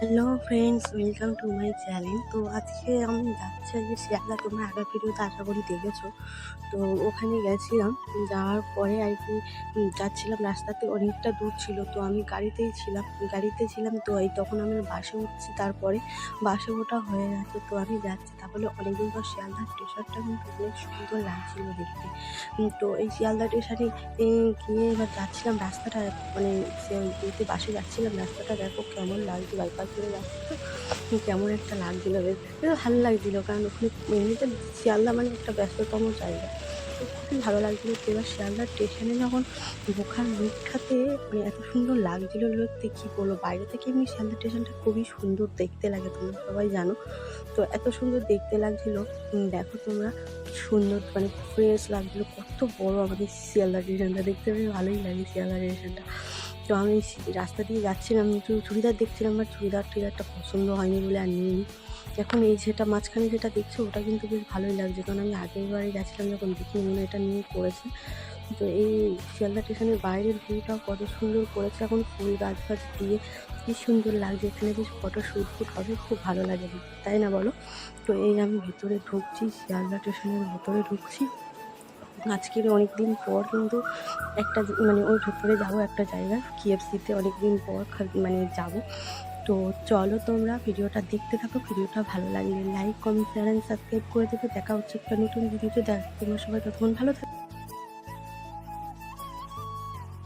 Hello friends welcome to my channel তো আজকে আমি যাচ্ছি যে শিয়ালদা। তোমরা আগের ভিডিওতে আশা করি দেখেছ। তো ওখানে গেছিলাম, যাওয়ার পরে আর কি যাচ্ছিলাম রাস্তাতে। অনেকটা দূর ছিল, তো আমি গাড়িতেই ছিলাম। গাড়িতে ছিলাম, তো এই তখন আমি বাসে উঠছি, তারপরে বাসে ওঠা হয়ে গেছে, তো আমি যাচ্ছি। তাহলে অনেকদিন পর শিয়ালদা স্টেশনটা কিন্তু অনেক সুন্দর লাগছিল দেখতে। তো এই শিয়ালদা স্টেশনে গিয়ে এবার যাচ্ছিলাম রাস্তাটা মানে বাসে যাচ্ছিলাম, রাস্তাটা দেখো কেমন লাগছে, বাইপাস করে যাচ্ছে। কেমন একটা লাগছিল বেশ ভালো লাগছিল, কারণ ওখানে এমনিতে শিয়ালদা মানে একটা ব্যস্ততম জায়গা। তো খুবই ভালো লাগছিল। এবার শিয়ালদা স্টেশনে যখন বোখার মুখটাতে মানে এত সুন্দর লাগছিল দেখতে, কী বলব? বাইরে থেকে এমনি শিয়ালদা স্টেশনটা খুবই সুন্দর দেখতে লাগে, তোমরা সবাই জানো। তো এত সুন্দর দেখতে লাগছিল। দেখো তোমরা, সুন্দর মানে ফ্রেশ লাগছিল। কত বড় আমাদের শিয়ালদা স্টেশনটা। দেখতে বেশ ভালোই লাগে শিয়ালদা স্টেশনটা। তো আমি রাস্তা দিয়ে যাচ্ছিলাম কিন্তু চুড়িদার দেখছিলাম, আর চুড়িদার টুড়িদারটা পছন্দ হয়নি বলে আর নিইনি এখন এই যেটা, মাঝখানে যেটা দেখছ, ওটা কিন্তু বেশ ভালোই লাগছে। কারণ আমি আগের বারে গেছিলাম যখন দেখি মনে এটা নিয়ে করেছে। তো এই শিয়ালদা স্টেশনের বাইরের ভিউটাও কত সুন্দর করেছে। এখন ফুল গাছ ফাছ দিয়ে কি সুন্দর লাগছে। এখানে বেশ ফটো শ্যুট ফুট হবে, খুব ভালো লাগে তাই না বলো? তো এই আমি ভেতরে ঢুকছি, শিয়ালদা স্টেশনের ভেতরে ঢুকছি। আজকের অনেক দিন পর কিন্তু একটা মানে ওই ভেতরে যাব একটা জায়গা কেএফসিতে অনেক দিন পর মানে যাব। তো চলো তোমরা ভিডিওটা দেখতে থাকো, ভিডিওটা ভালো লাগলে like comment share and subscribe করে দেবে। দেখা হচ্ছে একটা নতুন ভিডিওতে দেখ তোমরা সবাই ততক্ষণ ভালো থাকো।